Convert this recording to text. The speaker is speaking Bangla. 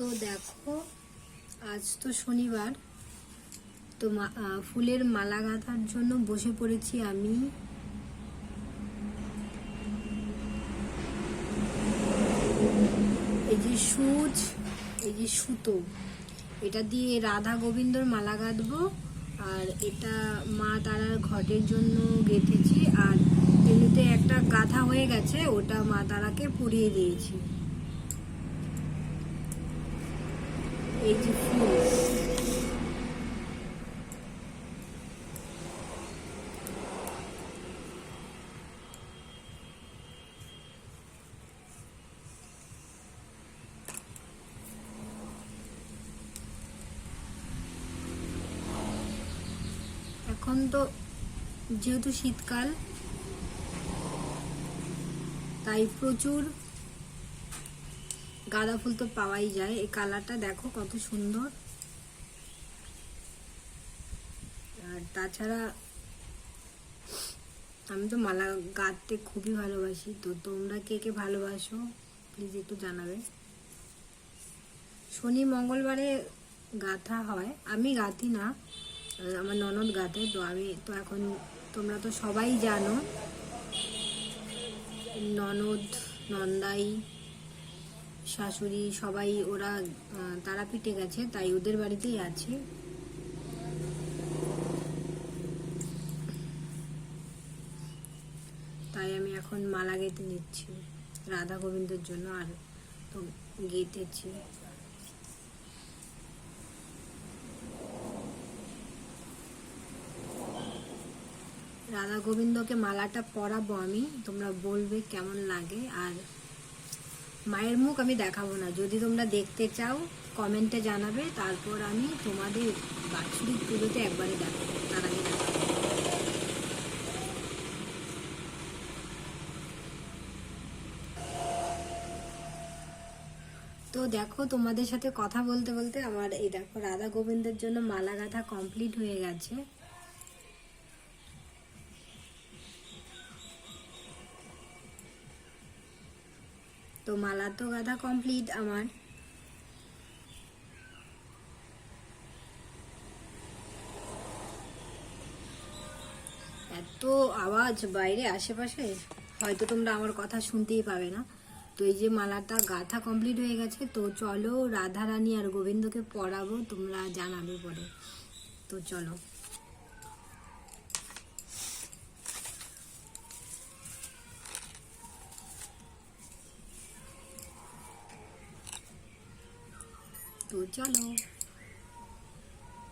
তো দেখো, আজ তো শনিবার, তো ফুলের মালা গাঁথার জন্য বসে পড়েছি আমি। এই যে সুচ, এই যে সুতো, এটা দিয়ে রাধা গোবিন্দর মালা গাঁথবো, আর এটা মা তারার ঘটের জন্য গেঁথেছি, আর এমনিতে একটা গাঁথা হয়ে গেছে, ওটা মা তারাকে পরিয়ে দিয়েছি। এই যে ফুল। এখন তো যেহেতু শীতকাল তাই প্রচুর গাঁদা ফুল তো পাওয়াই যায়। এই কালারটা দেখো কত সুন্দর। আর তাছাড়া আমি তো মালা গাঁথতে খুবই ভালোবাসি। তো তোমরা কে কে ভালোবাসো প্লিজ একটু জানাবে। শনি মঙ্গলবারে গাঁথা হয়। আমি গাঁথি না, আমার ননদ গাঁথে, তো আমি তো এখন তোমরা তো সবাই জানো। ননদ, নন্দাই শাশুড়ি সবাই ওরা তারাপীঠে গেছে, তাই ওদের বাড়িতেই আছে। তাই আমি এখন মালা গেঁথে নিচ্ছি, রাধা গোবিন্দর জন্য, আর তো গেঁথেছি। রাধা গোবিন্দকে মালাটা পরাবো আমি, তোমরা বলবে কেমন লাগে, আর মায়ের মুখ আমি দেখাবো না। যদি তোমরা দেখতে চাও কমেন্টে জানাবে, তারপর আমি তোমাদের বাৎসরিক পুজোতে একবারে দেখাবো, তার আগে তো দেখো, তোমাদের সাথে কথা বলতে বলতে আমার এই দেখো, রাধা গোবিন্দের জন্য মালা গাঁথা কমপ্লিট হয়ে গেছে। তো মালা তো গাঁথা কমপ্লিট আমার। এত আওয়াজ বাইরে আশেপাশে, হয়তো তোমরা আমার কথা শুনতেই পাবে না। তো এই যে মালাটা গাঁথা কমপ্লিট হয়ে গেছে, তো চলো রাধা রানী আর গোবিন্দকে পড়াবো, তোমরা জানাবে পরে। তো চলো। তো চলো